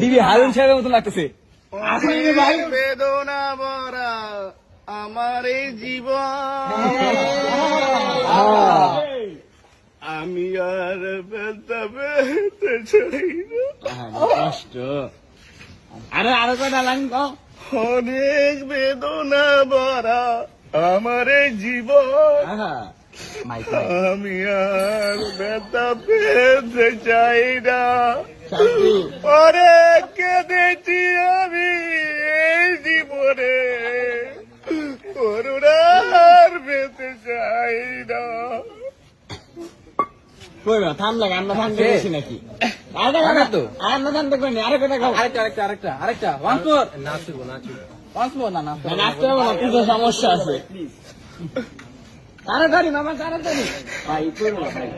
দিবি হারুন সাহেবের মতো লাগতেছে। বেদনা ভরা আমার এই জীবন। আমি আর কষ্ট। আরে আরও কয়টা লাইন কও। অনেক বেদনা ভরা আমার এই জীবন। আমি আর বেদা পেতে চাই না। অনেক কেঁদেছি আমি এই জীবনে। করুণার পেতে চাই না। কই না থাম লাগে আমরা থাম দেখেছি নাকি? আরে কথা তো। আমরা থাম দেখবেন আরে কথা খাও। আরেকটা আরেকটা আরেকটা আরেকটা। ওয়ান ফোর নাচবো নাচবো। ওয়ান ফোর না না নাচতে হবে না। কিছু সমস্যা আছে। তাড়াতাড়ি মামা তাড়াতাড়ি। ভাই করব না ভাই।